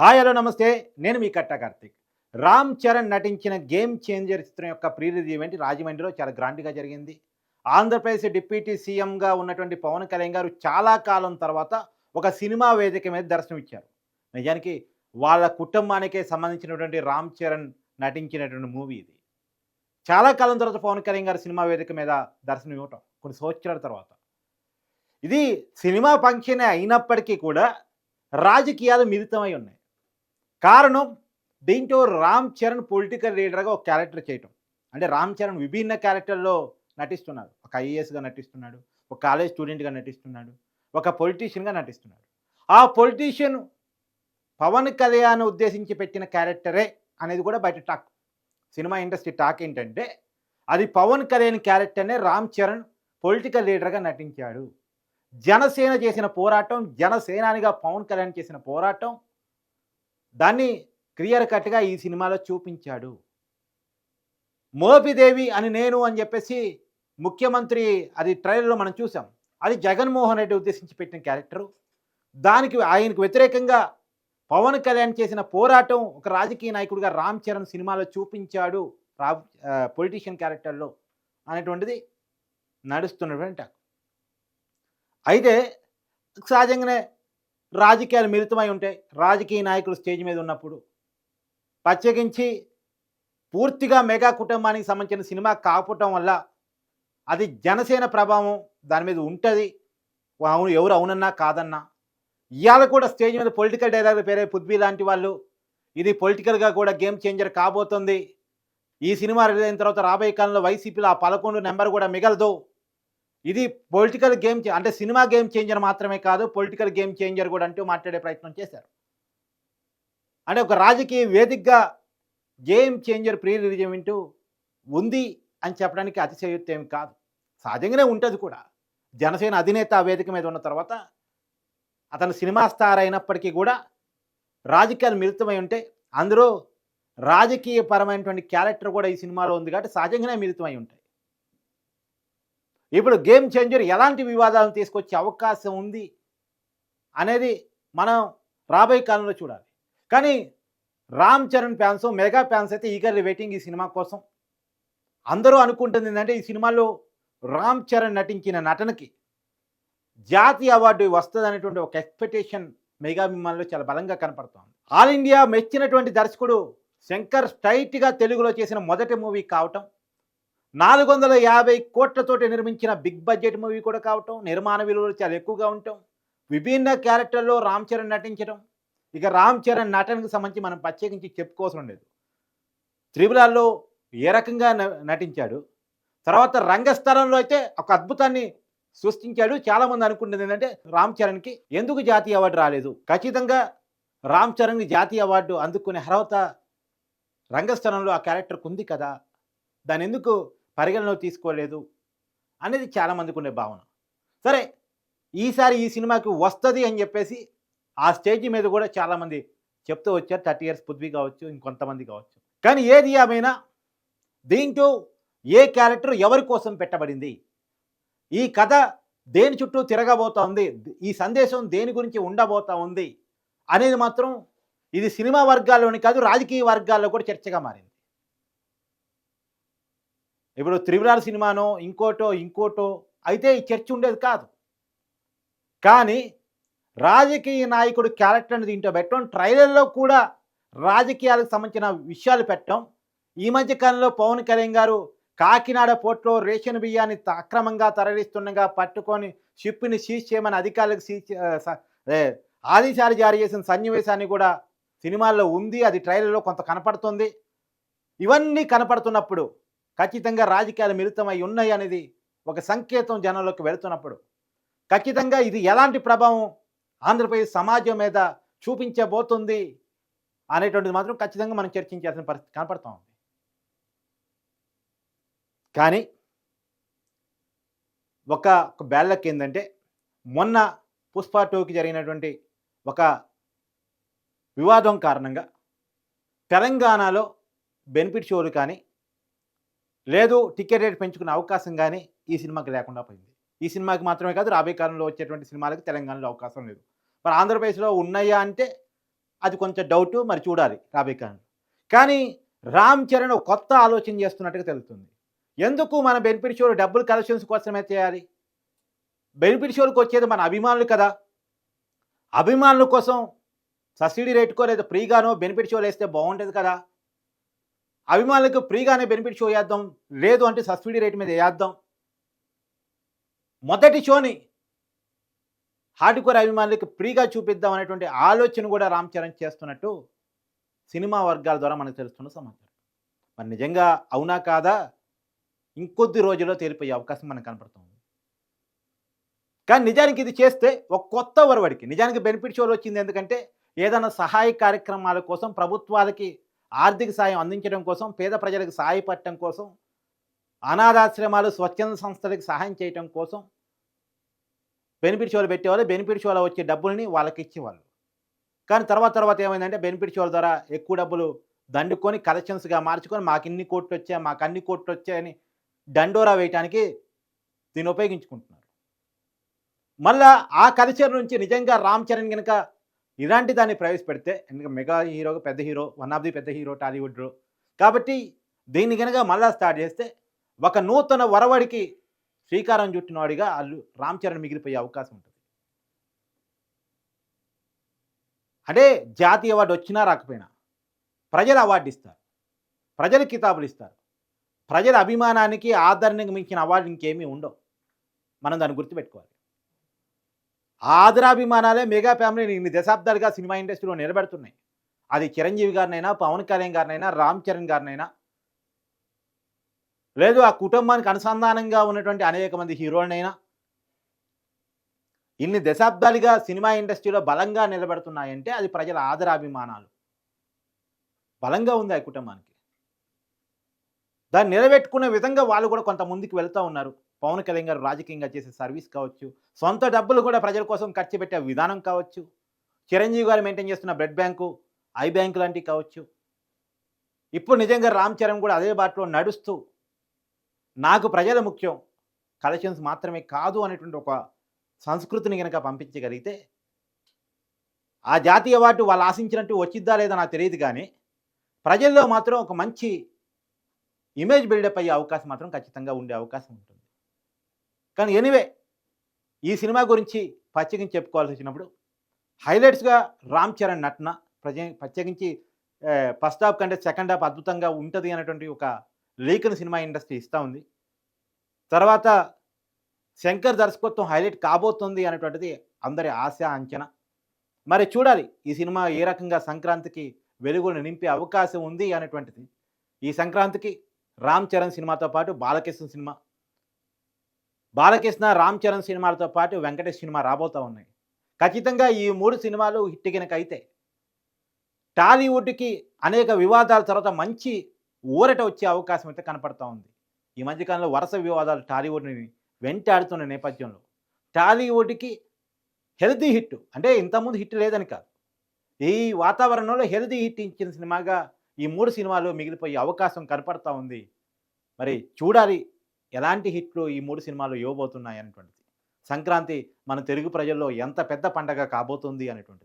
Hi hello నమస్తే. నేను మీ కట్ట కార్తిక్. రామ్ చరణ్ నటించిన గేమ్ చేంజర్ చిత్రం యొక్క ప్రీ రిలీజ్ ఈవెంట్ రాజమండ్రిలో చాలా గ్రాండ్గా జరిగింది. ఆంధ్రప్రదేశ్ డిప్యూటీ సీఎంగా ఉన్నటువంటి పవన్ కళ్యాణ్ గారు చాలా కాలం తర్వాత ఒక సినిమా వేదిక మీద దర్శనమిచ్చారు. నిజానికి వాళ్ళ కుటుంబానికే సంబంధించినటువంటి రామ్ చరణ్ నటించినటువంటి మూవీ ఇది. చాలా కాలం తర్వాత పవన్ కళ్యాణ్ గారు సినిమా వేదిక మీద దర్శనం ఇవ్వటం కొన్ని సంవత్సరాల తర్వాత. ఇది సినిమా ఫంక్షన్ అయినప్పటికీ కూడా రాజకీయాలు మిళితమై ఉన్నాయి. కారణం దీంట్లో రామ్ చరణ్ పొలిటికల్ లీడర్గా ఒక క్యారెక్టర్ చేయటం. అంటే రామ్ చరణ్ విభిన్న క్యారెక్టర్లో నటిస్తున్నాడు. ఒక ఐఏఎస్గా నటిస్తున్నాడు. ఒక కాలేజ్ స్టూడెంట్గా నటిస్తున్నాడు. ఒక పొలిటీషియన్గా నటిస్తున్నాడు. ఆ పొలిటీషియన్ పవన్ కళ్యాణ్ ఉద్దేశించి పెట్టిన క్యారెక్టరే అనేది కూడా బయట టాక్ సినిమా ఇండస్ట్రీ టాక్ ఏంటంటే అది పవన్ కళ్యాణ్ క్యారెక్టర్నే రామ్ చరణ్ పొలిటికల్ లీడర్గా నటించాడు. జనసేన చేసిన పోరాటం జనసేనానిగా పవన్ కళ్యాణ్ చేసిన పోరాటం దాన్ని క్లియర్ కట్గా ఈ సినిమాలో చూపించాడు. మోపిదేవి అని నేను అని చెప్పేసి ముఖ్యమంత్రి అది ట్రైలర్లో మనం చూసాం. అది జగన్మోహన్ రెడ్డి ఉద్దేశించి పెట్టిన క్యారెక్టరు. దానికి ఆయనకు వ్యతిరేకంగా పవన్ కళ్యాణ్ చేసిన పోరాటం ఒక రాజకీయ నాయకుడిగా రామ్ చరణ్ సినిమాలో చూపించాడు రా పొలిటీషియన్ క్యారెక్టర్లో అనేటువంటిది నడుస్తున్నటువంటి అయితే సహజంగానే రాజకీయాలు మిళితమై ఉంటాయి రాజకీయ నాయకులు స్టేజ్ మీద ఉన్నప్పుడు ప్రత్యేకించి పూర్తిగా మెగా కుటుంబానికి సంబంధించిన సినిమా కాకపోవటం వల్ల అది జనసేన ప్రభావం దాని మీద ఉంటుంది. అవును ఎవరు అవునన్నా కాదన్నా. ఇవాళ కూడా స్టేజ్ మీద పొలిటికల్ డైలాగ్ పేరే పృథ్వీ లాంటి వాళ్ళు ఇది పొలిటికల్గా కూడా గేమ్ చేంజర్ కాబోతుంది. ఈ సినిమా రిలీజ్ అయిన తర్వాత రాబోయే కాలంలో వైసీపీలో ఆ పదకొండు నెంబర్ కూడా మిగలదు. ఇది పొలిటికల్ గేమ్ అంటే సినిమా గేమ్ చేంజర్ మాత్రమే కాదు పొలిటికల్ గేమ్ చేంజర్ కూడా అంటూ మాట్లాడే ప్రయత్నం చేశారు. అంటే ఒక రాజకీయ వేదికగా గేమ్ చేంజర్ ప్రీ రిలీజం వింటూ ఉంది అని చెప్పడానికి అతిశయోక్తి ఏమి కాదు. సహజంగానే ఉంటుంది కూడా. జనసేన అధినేత ఆ వేదిక మీద ఉన్న తర్వాత అతను సినిమా స్టార్ అయినప్పటికీ కూడా రాజకీయాలు మిళితమై ఉంటే అందులో రాజకీయ పరమైనటువంటి క్యారెక్టర్ కూడా ఈ సినిమాలో ఉంది కాబట్టి సహజంగానే మిళితమై ఉంటాయి. ఇప్పుడు గేమ్ చేంజర్ ఎలాంటి వివాదాలను తీసుకొచ్చే అవకాశం ఉంది అనేది మనం రాబోయే కాలంలో చూడాలి. కానీ Ram Charan fans mega fans అయితే ఈగర్లీ వెయిటింగ్ ఈ సినిమా కోసం. అందరూ అనుకుంటుంది ఏంటంటే ఈ సినిమాలో రామ్ చరణ్ నటించిన నటనకి జాతీయ అవార్డు వస్తుంది అనేటువంటి ఒక ఎక్స్పెక్టేషన్ మెగా మెగాభిమానులు చాలా బలంగా కనపడుతోంది. ఆల్ ఇండియా మెచ్చినటువంటి దర్శకుడు శంకర్ స్ట్రైట్గా తెలుగులో చేసిన మొదటి మూవీ కావటం నాలుగు వందల యాభై కోట్లతోటి నిర్మించిన బిగ్ బడ్జెట్ మూవీ కూడా కావటం నిర్మాణ విలువలు చాలా ఎక్కువగా ఉండటం విభిన్న క్యారెక్టర్లో రామ్ చరణ్ నటించడం ఇక రామ్ చరణ్ నటనకు సంబంధించి మనం ప్రత్యేకించి చెప్పుకోవసరం లేదు త్రిబులాల్లో ఏ రకంగా నటించాడు? తర్వాత రంగస్థలంలో అయితే ఒక అద్భుతాన్ని సృష్టించాడు. చాలామంది అనుకుంటుంది ఏంటంటే రామ్ చరణ్కి ఎందుకు జాతీయ అవార్డు రాలేదు? ఖచ్చితంగా రామ్ చరణ్కి జాతీయ అవార్డు అందుకునే అర్హత రంగస్థలంలో ఆ క్యారెక్టర్కి ఉంది కదా? దాని ఎందుకు పరిగణలో తీసుకోలేదు అనేది చాలామందికి ఉండే భావన. సరే ఈసారి ఈ సినిమాకి వస్తుంది అని చెప్పేసి ఆ స్టేజ్ మీద కూడా చాలామంది చెప్తూ వచ్చారు. థర్టీ ఇయర్స్ పృథ్వీ కావచ్చు ఇంకొంతమంది కావచ్చు. కానీ ఏది ఏమైనా దీంట్లో ఏ క్యారెక్టర్ ఎవరి కోసం పెట్టబడింది? ఈ కథ దేని చుట్టూ తిరగబోతా ఉంది ఈ సందేశం దేని గురించి ఉండబోతా ఉంది అనేది మాత్రం ఇది సినిమా వర్గాల్లోని కాదు రాజకీయ వర్గాల్లో కూడా చర్చగా మారింది. ఇప్పుడు త్రిపురాల సినిమానో ఇంకోటో ఇంకోటో అయితే ఈ చర్చ ఉండేది కాదు. కానీ రాజకీయ నాయకుడు క్యారెక్టర్ని దీంట్లో పెట్టడం ట్రైలర్లో కూడా రాజకీయాలకు సంబంధించిన విషయాలు పెట్టడం ఈ మధ్య కాలంలో పవన్ కళ్యాణ్ గారు కాకినాడ పోర్ట్లో రేషన్ బియ్యాన్ని అక్రమంగా తరలిస్తుండగా పట్టుకొని షిప్ని సీజ్ చేయమని అధికారులకు సీజ్ ఆదేశాలు జారీ చేసిన సన్నివేశాన్ని కూడా సినిమాల్లో ఉంది అది ట్రైలర్లో కొంత కనపడుతుంది. ఇవన్నీ కనపడుతున్నప్పుడు ఖచ్చితంగా రాజకీయాలు మిళితమై ఉన్నాయి అనేది ఒక సంకేతం జనంలోకి వెళుతున్నప్పుడు. ఖచ్చితంగా ఇది ఎలాంటి ప్రభావం ఆంధ్రప్రదేశ్ సమాజం మీద చూపించబోతుంది అనేటువంటిది మాత్రం ఖచ్చితంగా మనం చర్చించాల్సిన పరిస్థితి కనపడుతూ ఉంది. కానీ ఒక ఒక బ్యాలక్ ఏంటంటే మొన్న పుష్ప టూకి జరిగినటువంటి ఒక వివాదం కారణంగా తెలంగాణలో బెనిఫిట్ షోలు కానీ లేదు టికెట్ రేట్ పెంచుకునే అవకాశం కానీ ఈ సినిమాకి లేకుండా పోయింది. ఈ సినిమాకి మాత్రమే కాదు రాబోయే కాలంలో వచ్చేటువంటి సినిమాలకు తెలంగాణలో అవకాశం లేదు. మరి ఆంధ్రప్రదేశ్లో ఉన్నాయా అంటే అది కొంచెం డౌట్ మరి చూడాలి రాబోయే కాలంలో. కానీ రామ్ చరణ్ కొత్త ఆలోచన చేస్తున్నట్టుగా తెలుస్తుంది. ఎందుకు మన బెనిఫిట్ షోలు డబ్బులు కలెక్షన్స్ కోసమే చేయాలి? బెనిఫిట్ షోలకు వచ్చేది మన అభిమానులు కదా. అభిమానుల కోసం సబ్సిడీ రేటుకో లేదా ఫ్రీగానో బెనిఫిట్ షోలు వేస్తే బాగుంటుంది కదా. అభిమానులకు ఫ్రీగానే బెనిఫిట్ షో వేద్దాం లేదు అంటే సబ్సిడీ రేట్ మీద వేద్దాం. మొదటి షోని హార్డ్కోర్ అభిమానులకు ఫ్రీగా చూపిద్దాం అనేటువంటి ఆలోచన కూడా రామ్ చరణ్ చేస్తున్నట్టు సినిమా వర్గాల ద్వారా మనకు తెలుస్తున్న సమాచారం. మరి నిజంగా అవునా కాదా? ఇంకొద్ది రోజుల్లో తేలిపోయే అవకాశం మనకు కనపడుతుంది కానీ నిజానికి ఇది చేస్తే ఒక కొత్త వరవడికి నిజానికి బెనిఫిట్ షోలు వచ్చింది ఎందుకంటే ఏదైనా సహాయ కార్యక్రమాల కోసం ప్రభుత్వాలకి ఆర్థిక సాయం అందించడం కోసం పేద ప్రజలకు సహాయపడటం కోసం అనాథాశ్రమాలు స్వచ్ఛంద సంస్థలకు సహాయం చేయటం కోసం బెనిఫిట్ షోలు పెట్టేవాళ్ళు. బెనిఫిట్ షోలో వచ్చే డబ్బుల్ని వాళ్ళకి ఇచ్చేవాళ్ళు కానీ తర్వాత తర్వాత ఏమైందంటే బెనిఫిట్ షోల ద్వారా ఎక్కువ డబ్బులు దండుకొని కలెక్షన్స్గా మార్చుకొని మాకు ఇన్ని కోట్లు వచ్చాయి మాకు అన్ని కోట్లు వచ్చాయని దండోరా వేయటానికి దీన్ని ఉపయోగించుకుంటున్నారు. మళ్ళా ఆ కల్చర్ నుంచి నిజంగా రామ్ చరణ్ కనుక ఇలాంటి దాన్ని ప్రవేశపెడితే ఎందుకంటే మెగా హీరో పెద్ద హీరో వన్ ఆఫ్ ది పెద్ద హీరో టాలీవుడ్ కాబట్టి దీన్ని కనుక మళ్ళా స్టార్ట్ చేస్తే ఒక నూతన వరవడికి శ్రీకారం చుట్టినవాడిగా అల్లు రామ్ చరణ్ మిగిలిపోయే అవకాశం ఉంటుంది. అదే జాతీయ అవార్డు వచ్చినా రాకపోయినా ప్రజలు అవార్డు ఇస్తారు. ప్రజలు కితాబులు ఇస్తారు. ప్రజల అభిమానానికి ఆదరణకు మించిన అవార్డు ఇంకేమీ ఉండవు. మనం దాన్ని గుర్తుపెట్టుకోవాలి. ఆదరాభిమానాలే మెగా ఫ్యామిలీని ఇన్ని దశాబ్దాలుగా సినిమా ఇండస్ట్రీలో నిలబెడుతున్నాయి. అది చిరంజీవి గారినైనా పవన్ కళ్యాణ్ గారినైనా రామ్ చరణ్ గారినైనా. లేదు ఆ కుటుంబానికి అనుసంధానంగా ఉన్నటువంటి అనేక మంది హీరోలనైనా. ఇన్ని దశాబ్దాలుగా సినిమా ఇండస్ట్రీలో బలంగా నిలబెడుతున్నాయంటే అది ప్రజల ఆదరాభిమానాలు. బలంగా ఉంది ఆ కుటుంబానికి. దాన్ని నిలబెట్టుకునే విధంగా వాళ్ళు కూడా కొంత ముందుకు వెళ్తూ ఉన్నారు. పవన్ కళ్యాణ్ గారు రాజకీయంగా చేసే సర్వీస్ కావచ్చు సొంత డబ్బులు కూడా ప్రజల కోసం ఖర్చు పెట్టే విధానం కావచ్చు చిరంజీవి గారు మెయింటైన్ చేస్తున్న బ్లడ్ బ్యాంకు ఐ బ్యాంకు లాంటివి కావచ్చు. ఇప్పుడు నిజంగా రామ్ చరణ్ కూడా అదే బాటలో నడుస్తూ నాకు ప్రజల ముఖ్యం కలెక్షన్స్ మాత్రమే కాదు అనేటువంటి ఒక సంస్కృతిని కనుక పంపించగలిగితే ఆ జాతీయ అవార్డు వాళ్ళు ఆశించినట్టు వచ్చిద్దా లేదా నాకు తెలియదు కానీ ప్రజల్లో మాత్రం ఒక మంచి ఇమేజ్ బిల్డప్ అయ్యే అవకాశం మాత్రం ఖచ్చితంగా ఉండే అవకాశం ఉంటుంది. కానీ ఎనీవే ఈ సినిమా గురించి ప్రత్యేకించి చెప్పుకోవాల్సి వచ్చినప్పుడు హైలైట్స్గా రామ్ చరణ్ నటన ప్రజ ప్రత్యేకించి ఫస్ట్ హాఫ్ కంటే సెకండ్ హాఫ్ అద్భుతంగా ఉంటుంది అనేటువంటి ఒక లీక్ను సినిమా ఇండస్ట్రీ ఇస్తూ ఉంది. తర్వాత శంకర్ దర్శకత్వం హైలైట్ కాబోతుంది అనేటువంటిది అందరి ఆశ అంచనా. మరి చూడాలి ఈ సినిమా ఏ రకంగా సంక్రాంతికి వెలుగును నింపే అవకాశం ఉంది అనేటువంటిది. ఈ సంక్రాంతికి రామ్ చరణ్ సినిమాతో పాటు బాలకృష్ణ సినిమా బాలకృష్ణ రామ్ చరణ్ సినిమాలతో పాటు వెంకటేష్ సినిమా రాబోతూ ఉన్నాయి. ఖచ్చితంగా ఈ మూడు సినిమాలు హిట్ కనుక అయితే టాలీవుడ్కి అనేక వివాదాల తర్వాత మంచి ఊరట వచ్చే అవకాశం అయితే కనపడుతూ ఉంది. ఈ మధ్యకాలంలో వరుస వివాదాలు టాలీవుడ్ని వెంటాడుతున్న నేపథ్యంలో. టాలీవుడ్కి హెల్దీ హిట్ అంటే ఇంతకుముందు హిట్ లేదని కాదు. ఈ వాతావరణంలో హెల్దీ హిట్ ఇచ్చిన సినిమాగా ఈ మూడు సినిమాలు మిగిలిపోయే అవకాశం కనపడతా ఉంది. మరి చూడాలి ఎలాంటి హిట్లు ఈ మూడు సినిమాలు ఇవ్వబోతున్నాయి అనేటువంటిది. సంక్రాంతి మన తెలుగు ప్రజల్లో ఎంత పెద్ద పండగ కాబోతుంది అనేటువంటిది.